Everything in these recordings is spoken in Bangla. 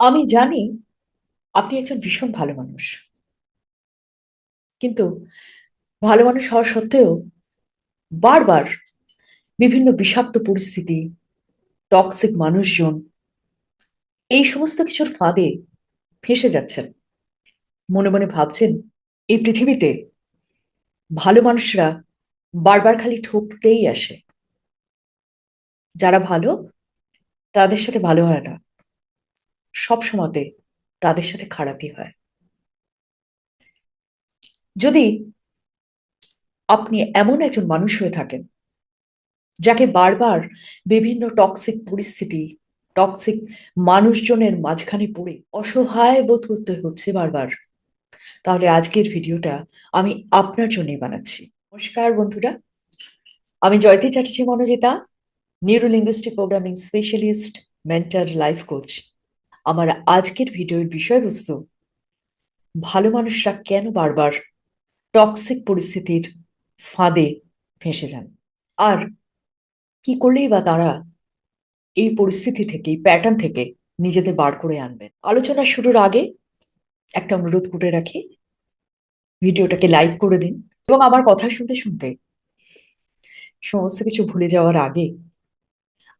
আমি জানি আপনি একজন ভীষণ ভালো মানুষ। কিন্তু ভালো মানুষ হওয়া সত্ত্বেও বারবার বিভিন্ন বিষাক্ত পরিস্থিতি টক্সিক মানুষজন এই সমস্ত কিছুর ফাঁদে ফেঁসে যাচ্ছেন। মনে মনে ভাবছেন, এই পৃথিবীতে ভালো মানুষরা বারবার খালি ঠকতেই আসে। যারা ভালো, তাদের সাথে ভালো হয় না। সব সময়তে তাদের সাথে খারাপই হয়। যদি আপনি এমন একজন মানুষ হয়ে থাকেন, যাকে বারবার বিভিন্ন টক্সিক পরিস্থিতি টক্সিক মানুষজনের মাঝখানে পড়ে অসহায় বোধ করতে হচ্ছে বারবার, তাহলে আজকের ভিডিওটা আমি আপনার জন্যই বানাচ্ছি। নমস্কার বন্ধুরা, আমি Jayati Chatterjee, Manojita neurolinguistic programming specialist mental life coach আমার আজকের ভিডিওর বিষয়বস্তু, ভালো মানুষরা কেন বারবার টক্সিক পরিস্থিতির ফাঁদে ফেঁসে যান? আর কি করলেই বা তারা এই পরিস্থিতি থেকে, এই প্যাটার্ন থেকে নিজেদের বার করে আনবেন? আলোচনা শুরুর আগে একটা অনুরোধ করে রাখি, ভিডিওটাকে লাইক করে দিন। এবং আমার কথা শুনতে শুনতে সমস্ত কিছু ভুলে যাওয়ার আগে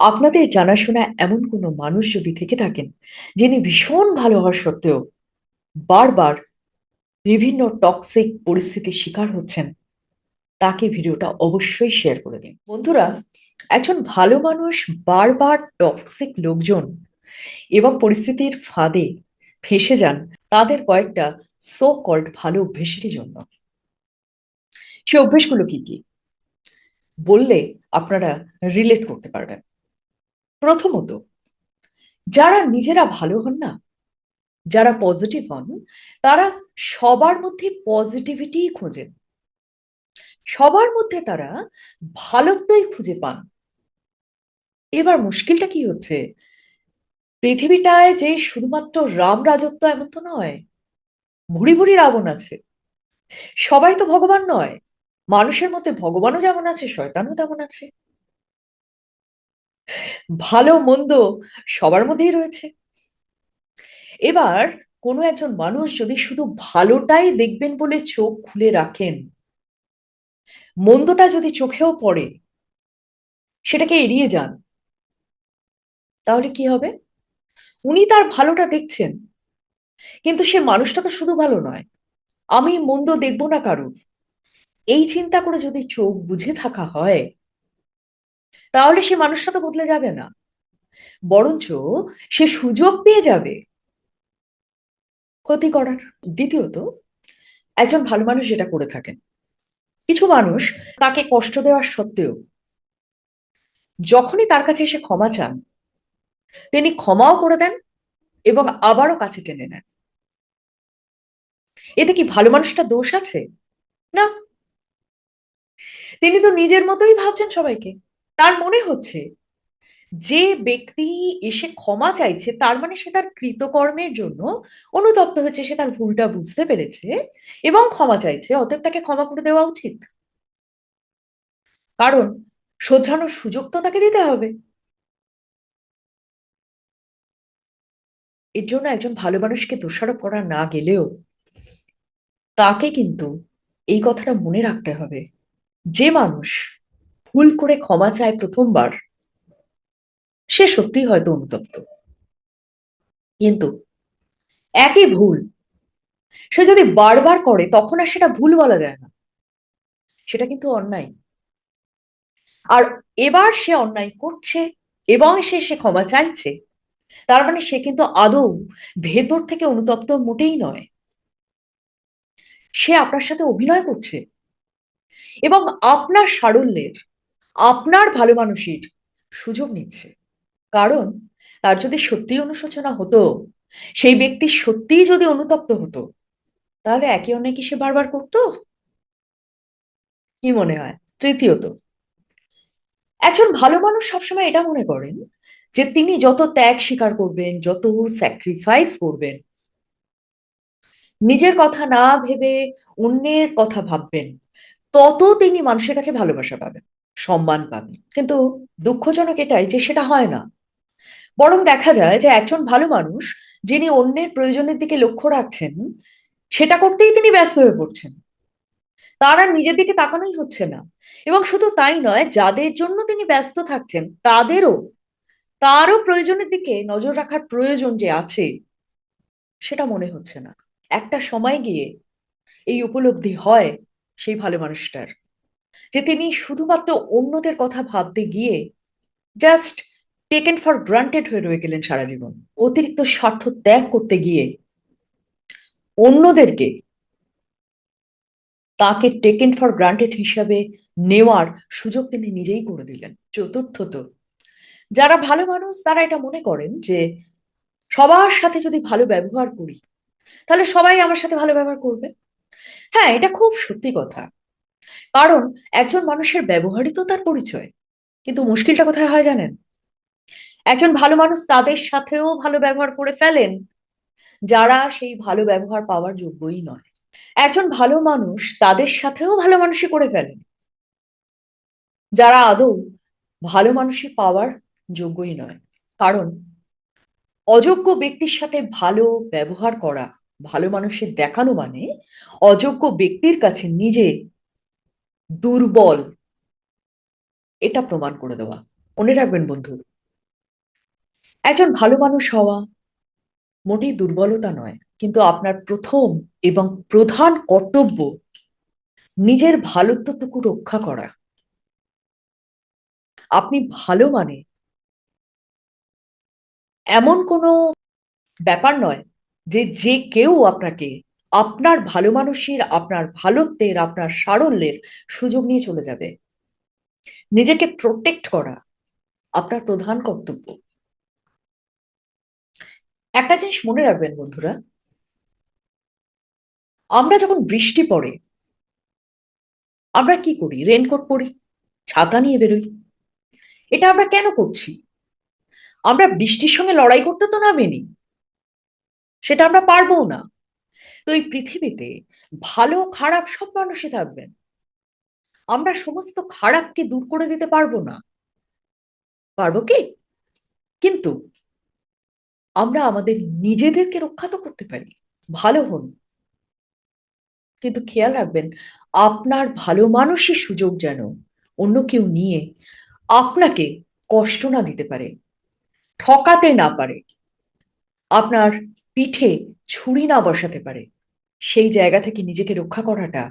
আপনাদের জানাশোনা এমন কোনো মানুষ যদি থেকে থাকেন, যিনি ভীষণ ভালো হওয়ার সত্ত্বেও বারবার বিভিন্ন টক্সিক পরিস্থিতির শিকার হচ্ছেন, তাকে ভিডিওটা অবশ্যই শেয়ার করে দিন। বন্ধুরা, একজন ভালো মানুষ বারবার টক্সিক লোকজন এবং পরিস্থিতির ফাঁদে ফেসে যান তাদের কয়েকটা সো কল্ড ভালো অভ্যেসেরই জন্য। সে অভ্যেসগুলো কি কি? বললে আপনারা রিলেট করতে পারবেন। প্রথমত, যারা নিজেরা ভালো হন না, যারা পজিটিভ হন, তারা সবার মধ্যে পজিটিভিটি খোঁজেন। সবার মধ্যে তারা ভালোত্বই খুঁজে পান। এবার মুশকিলটা কি হচ্ছে? পৃথিবীটায় যে শুধুমাত্র রাম রাজত্ব এমন তো নয় ভুড়ি ভুড়ি রাবণ আছে। সবাই তো ভগবান নয়, মানুষের মধ্যে ভগবানও যেমন আছে, শয়তানও তেমন আছে। ভালো মন্দ সবার মধ্যেই রয়েছে। এবার কোনো একজন মানুষ যদি শুধু ভালোটাই দেখবেন বলে চোখ খুলে রাখেন, মন্দটা যদি চোখেও পড়ে, সেটাকে এড়িয়ে যান, তাহলে কি হবে? উনি তার ভালোটা দেখছেন, কিন্তু সে মানুষটা তো শুধু ভালো নয়, আমি মন্দ দেখব না কারুর। এই চিন্তা করে যদি চোখ বুঝে থাকা হয় তাহলে সে মানুষটা তো বদলে যাবে না। বরঞ্চ সে সুযোগ পেয়ে যাবে। ক্ষতি করার। দ্বিতীয়ত, একজন ভালো মানুষ যেটা করে থাকেন। কিছু মানুষ তাকে কষ্ট দেওয়ার সত্ত্বেও যখনই তার কাছে এসে ক্ষমা চান, তিনি ক্ষমাও করে দেন এবং আবারও কাছে টেনে নেন। এতে কি ভালো মানুষটা দোষ আছে? না। তিনি তো নিজের মতোই ভাবছেন সবাইকে। তার মনে হচ্ছে যে ব্যক্তি এসে ক্ষমা চাইছে, তার মানে সে তার কৃতকর্মের জন্য অনুতপ্ত হয়েছে সে তার ভুলটা বুঝতে পেরেছে এবং ক্ষমা চাইছে। অতএব তাকে ক্ষমা করে দেওয়া উচিত। কারণ শোধরানোর সুযোগ তো তাকে দিতে হবে। এর জন্য একজন ভালো মানুষকে দোষারোপ করা না গেলেও তাকে কিন্তু এই কথাটা মনে রাখতে হবে। যে মানুষ ভুল করে ক্ষমা চায় প্রথমবার, সে সত্যি হয়তো অনুতপ্ত। কিন্তু একই ভুল সে যদি বারবার করে, তখন আর সেটা ভুল বলা যায় না। সেটা কিন্তু অন্যায়। আর এবার সে অন্যায় করছে এবং সে সে ক্ষমা চাইছে, তার মানে সে কিন্তু আদৌ ভেতর থেকে অনুতপ্ত মোটেই নয়। সে আপনার সাথে অভিনয় করছে এবং আপনার সারল্যের আপনার ভালো মানুষের সুযোগ নিচ্ছে। কারণ তার যদি সত্যি অনুশোচনা হতো, সেই ব্যক্তি সত্যিই যদি অনুতপ্ত হতো, তাহলে একে অন্যে কি সে বারবার করতো? কি মনে হয়? তৃতীয়ত, একজন ভালো মানুষ সবসময় এটা মনে করেন যে তিনি যত ত্যাগ স্বীকার করবেন, যত স্যাক্রিফাইস করবেন, নিজের কথা না ভেবে অন্যের কথা ভাববেন, তত তিনি মানুষের কাছে ভালোবাসা পাবেন। সম্মান পাবেন কিন্তু দুঃখজনক এটাই যে সেটা হয় না। বরং দেখা যায় যে একজন ভালো মানুষ যিনি অন্যের প্রয়োজনের দিকে লক্ষ্য রাখছেন, সেটা করতেই তিনি ব্যস্ত হয়ে পড়ছেন। তার আর নিজের দিকে তাকানোই হচ্ছে না। এবং শুধু তাই নয়, যাদের জন্য তিনি ব্যস্ত থাকছেন, তাদেরও, তারও প্রয়োজনের দিকে নজর রাখার প্রয়োজন যে আছে, সেটা মনে হচ্ছে না। একটা সময় গিয়ে এই উপলব্ধি হয় সেই ভালো মানুষটার। যে তিনি শুধুমাত্র অন্যদের কথা ভাবতে গিয়ে জাস্ট টেকেন ফর গ্রান্টেড হয়ে রয়ে গেলেন সারা জীবন। অতিরিক্ত স্বার্থ ত্যাগ করতে গিয়ে অন্যদেরকে তাকে টেকেন ফর গ্রান্টেড হিসাবে নেওয়ার সুযোগ তিনি নিজেই করে দিলেন। চতুর্থত, যারা ভালো মানুষ তারা এটা মনে করেন যে সবার সাথে যদি ভালো ব্যবহার করি, তাহলে সবাই আমার সাথে ভালো ব্যবহার করবে। হ্যাঁ এটা খুব সত্যি কথা। কারণ একজন মানুষের ব্যবহারই তো তার পরিচয়। কিন্তু মুশকিলটা কোথায় হয় জানেন? একজন ভালো মানুষ তাদের সাথেও ভালো ব্যবহার করে ফেলেন, যারা সেই ভালো ব্যবহার পাওয়ার যোগ্যই নয়। একজন ভালো মানুষ তাদের সাথেও ভালো মানুষই করে ফেলেন, যারা আদৌ ভালো মানুষই পাওয়ার যোগ্যই নয়। কারণ অযোগ্য ব্যক্তির সাথে ভালো ব্যবহার করা, ভালো মানুষের দেখানো মানে অযোগ্য ব্যক্তির কাছে নিজে দুর্বল। এটা প্রমাণ করে দেওয়া। মনে রাখবেন বন্ধু, একজন ভালো মানুষ হওয়া মোটেই দুর্বলতা নয়, কিন্তু আপনার প্রথম এবং প্রধান কর্তব্য নিজের ভালোত্বটুকু রক্ষা করা। আপনি ভালো মানে এমন কোনো ব্যাপার নয় যে যে কেউ আপনাকে আপনার ভালো মানুষের, আপনার ভালোত্বের, আপনার সারল্যের সুযোগ নিয়ে চলে যাবে। নিজেকে প্রোটেক্ট করা আপনার প্রধান কর্তব্য। একটা জিনিস মনে রাখবেন বন্ধুরা, আমরা যখন বৃষ্টি পড়ে, আমরা কি করি? রেনকোট পরি, ছাতা নিয়ে বেরোই। এটা আমরা কেন করছি? আমরা বৃষ্টির সঙ্গে লড়াই করতে তো নামেনি। সেটা আমরা পারব না। তো এই পৃথিবীতে ভালো, খারাপ সব মানুষই থাকবেন। আমরা সমস্ত খারাপকে দূর করে দিতে পারব না। পারব কি? কিন্তু আমরা আমাদের নিজেদেরকে রক্ষা তো করতে পারি। ভালো হন। কিন্তু খেয়াল রাখবেন, আপনার ভালো মানুষের সুযোগ যেন অন্য কেউ নিয়ে আপনাকে কষ্ট না দিতে পারে, ঠকাতে না পারে। আপনার পিঠে ছুরি না বসাতে পারে, সেই জায়গা থেকে নিজেকে রক্ষা করাটা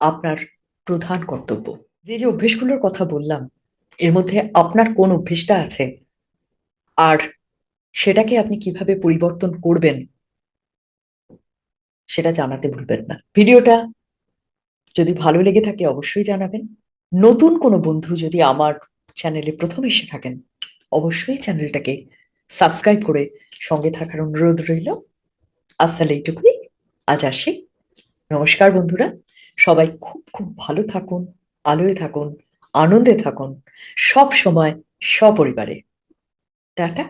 আপনার প্রধান কর্তব্য। যে যে অভ্যেসগুলোর কথা বললাম, এর মধ্যে আপনার কোন অভ্যেসটা আছে? আর সেটাকে আপনি কীভাবে পরিবর্তন করবেন, সেটা জানাতে ভুলবেন না। ভিডিওটা যদি ভালো লেগে থাকে, অবশ্যই জানাবেন। নতুন কোনো বন্ধু যদি আমার চ্যানেলে প্রথম এসে থাকেন, অবশ্যই চ্যানেলটাকে সাবস্ক্রাইব করে সঙ্গে থাকার অনুরোধ রইল। আজ তাহলে এইটুকুই আজ আসি। নমস্কার বন্ধুরা, সবাই খুব খুব ভালো থাকুন, আলোয় থাকুন, আনন্দে থাকুন, সব সময় সপরিবারে। টাটা।